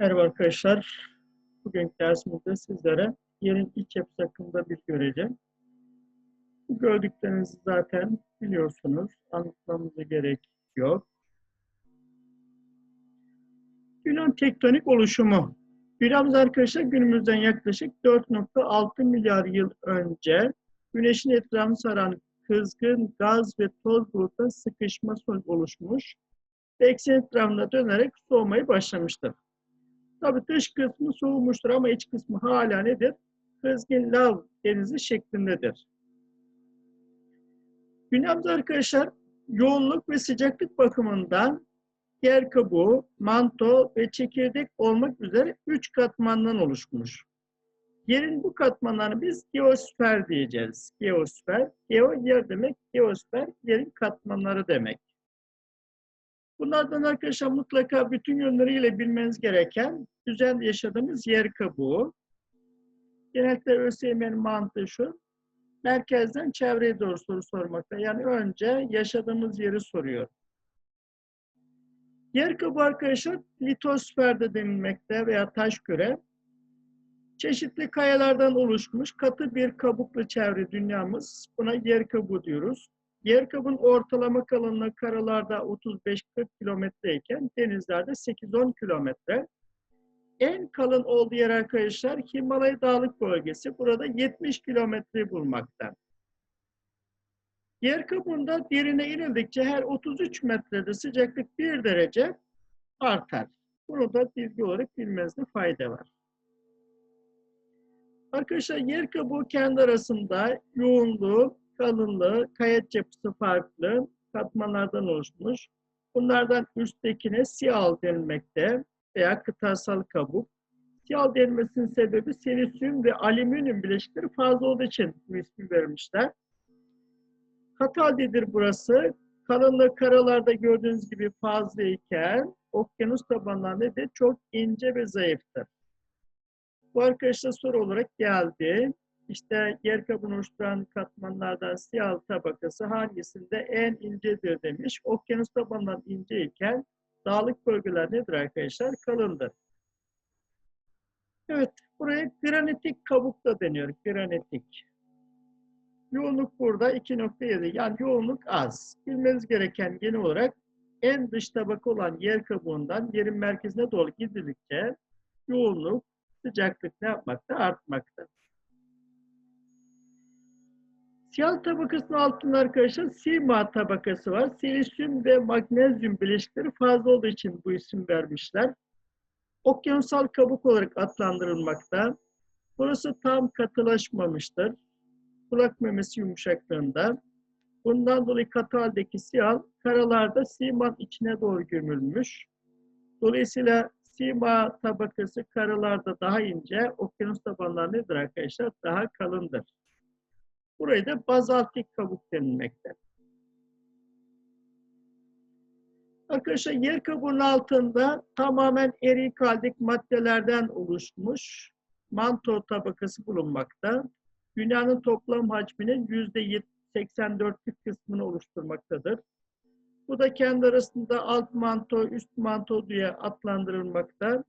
Merhaba arkadaşlar. Bugün dersimizde sizlere yerin iç yapısı hakkında bir göreceğim. Bu gördüklerinizi zaten biliyorsunuz. Anlatmamıza gerek yok. Yunan tektonik oluşumu. Dünyamız arkadaşlar günümüzden yaklaşık 4.6 milyar yıl önce Güneşin etrafını saran kızgın gaz ve toz bulutların sıkışma sonucu oluşmuş ve eksen etrafında dönerek soğumaya başlamıştır. Tabii dış kısmı soğumuştur ama iç kısmı hala nedir? Kızgın lav denizi şeklindedir. Dünyamız arkadaşlar yoğunluk ve sıcaklık bakımından yer kabuğu, manto ve çekirdek olmak üzere üç katmandan oluşmuş. Yerin bu katmanlarını biz geosfer diyeceğiz. Geosfer, geo yer demek, geosfer yerin katmanları demek. Bunlardan arkadaşlar mutlaka bütün yönleriyle bilmeniz gereken düzenli yaşadığımız yer kabuğu. Genellikle ÖSYM'nin mantığı şu, merkezden çevreye doğru soru sormakta. Yani önce yaşadığımız yeri soruyor. Yer kabuğu arkadaşlar litosferde denilmekte veya taş küre. Çeşitli kayalardan oluşmuş katı bir kabuklu çevre dünyamız. Buna yer kabuğu diyoruz. Yer kabuğun ortalama kalınlığı karalarda 35-40 kilometreyken denizlerde 8-10 kilometre. En kalın olduğu yer arkadaşlar Himalaya Dağlık Bölgesi. Burada 70 kilometre bulmakta. Yer kabuğunda derine inildikçe her 33 metrede sıcaklık 1 derece artar. Bunu da bilgi olarak bilmenizde fayda var. Arkadaşlar yer kabuğu kendi arasında yoğunluğu, kalınlığı, kayaç yapısı farklı katmanlardan oluşmuş. Bunlardan üsttekine siyal denilmekte veya kıtasal kabuk. Siyal denilmesinin sebebi silisyum ve alüminyum bileşikleri fazla olduğu için bu ismi vermişler. Kataldidir burası. Kalınlığı karalarda gördüğünüz gibi fazla iken okyanus tabanlarında de çok ince ve zayıftır. Bu arkadaşlar soru olarak geldi. İşte yer kabuğunu oluşturan katmanlardan siyah tabakası hangisinde en incedir demiş. Okyanus tabanından ince iken dağlık bölgeler nedir arkadaşlar? Kalındır. Evet, buraya granitik kabuk da deniyor. Granitik. Yoğunluk burada 2.7. Yani yoğunluk az. Bilmeniz gereken genel olarak en dış tabaka olan yer kabuğundan yerin merkezine doğru gidildikçe yoğunluk, sıcaklık ne yapmakta? Artmakta. Siyah tabakasının altında arkadaşlar sima tabakası var. Silisyum ve magnezyum bileşikleri fazla olduğu için bu isim vermişler. Okyanusal kabuk olarak adlandırılmakta. Burası tam katılaşmamıştır. Kulak memesi yumuşaklığında. Bundan dolayı katı haldeki siyah karalarda siman içine doğru gömülmüş. Dolayısıyla sima tabakası karalarda daha ince, okyanus tabanları nedir arkadaşlar? Daha kalındır. Burayı da bazaltik kabuk denilmekte. Arkadaşlar yer kabuğunun altında tamamen erik haldeki maddelerden oluşmuş manto tabakası bulunmakta. Dünyanın toplam hacminin yüzde 84'lük kısmını oluşturmaktadır. Bu da kendi arasında alt manto, üst manto diye adlandırılmakta.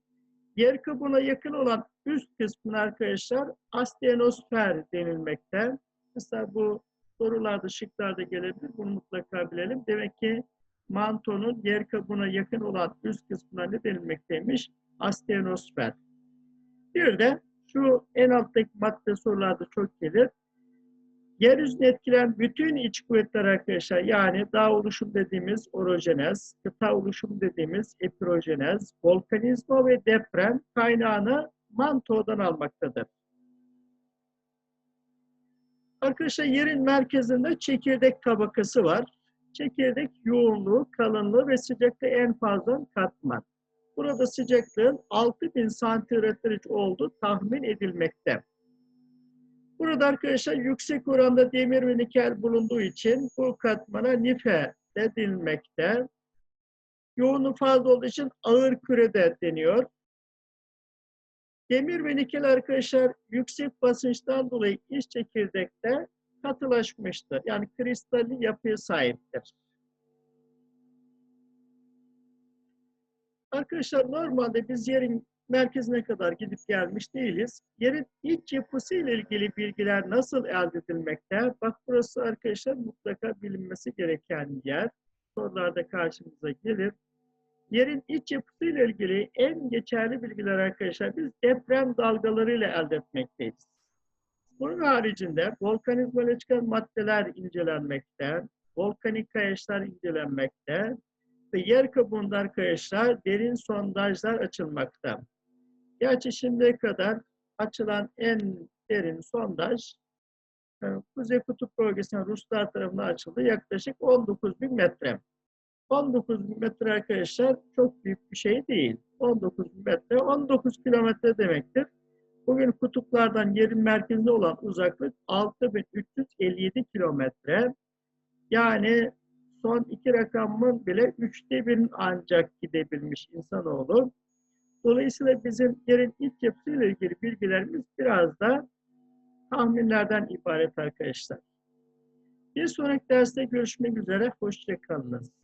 Yer kabuğuna yakın olan üst kısmına arkadaşlar astenosfer denilmekte. Mesela bu sorularda, şıklarda gelebilir. Bunu mutlaka bilelim. Demek ki mantonun yer kabuğuna yakın olan üst kısmına ne denilmekteymiş? Astenosfer. Bir de şu en alttaki madde sorularda çok gelir. Yeryüzünü etkilen bütün iç kuvvetler arkadaşlar yani dağ oluşum dediğimiz orojenez, kıta oluşum dediğimiz epirojenez, volkanizma ve deprem kaynağını mantodan almaktadır. Arkadaşlar yerin merkezinde çekirdek tabakası var. Çekirdek yoğunluğu, kalınlığı ve sıcaklığı en fazla katman. Burada sıcaklığın 6000 santigrat derece olduğu tahmin edilmekte. Burada arkadaşlar yüksek oranda demir ve nikel bulunduğu için bu katmana nife de denilmekte. Yoğunluğu fazla olduğu için ağır küre de deniyor. Demir ve nikel arkadaşlar yüksek basınçtan dolayı iç çekirdekte katılaşmıştır. Yani kristalli yapıya sahiptir. Arkadaşlar normalde biz yerin merkezine kadar gidip gelmiş değiliz. Yerin iç yapısı ile ilgili bilgiler nasıl elde edilmekte? Bak burası arkadaşlar mutlaka bilinmesi gereken yer. Sorularda karşımıza gelir. Yerin iç yapısı ile ilgili en geçerli bilgiler arkadaşlar biz deprem dalgalarıyla elde etmekteyiz. Bunun haricinde volkanizmayla çıkan maddeler incelenmekte, volkanik kayaçlar incelenmekte ve yer kabuğunda arkadaşlar derin sondajlar açılmakta. Gerçi şimdiye kadar açılan en derin sondaj e, Kuzey Kutup bölgesinin Ruslar tarafından açıldı. Yaklaşık 19 bin metre. 19 bin metre arkadaşlar çok büyük bir şey değil. 19 bin metre, 19 kilometre demektir. Bugün kutuplardan yerin merkezinde olan uzaklık 6357 kilometre. Yani son iki rakamın bile üçte birin ancak gidebilmiş insanoğlu. Dolayısıyla bizim yerin iç yapısıyla ilgili bilgilerimiz biraz da tahminlerden ibaret arkadaşlar. Bir sonraki derste görüşmek üzere. Hoşçakalınız.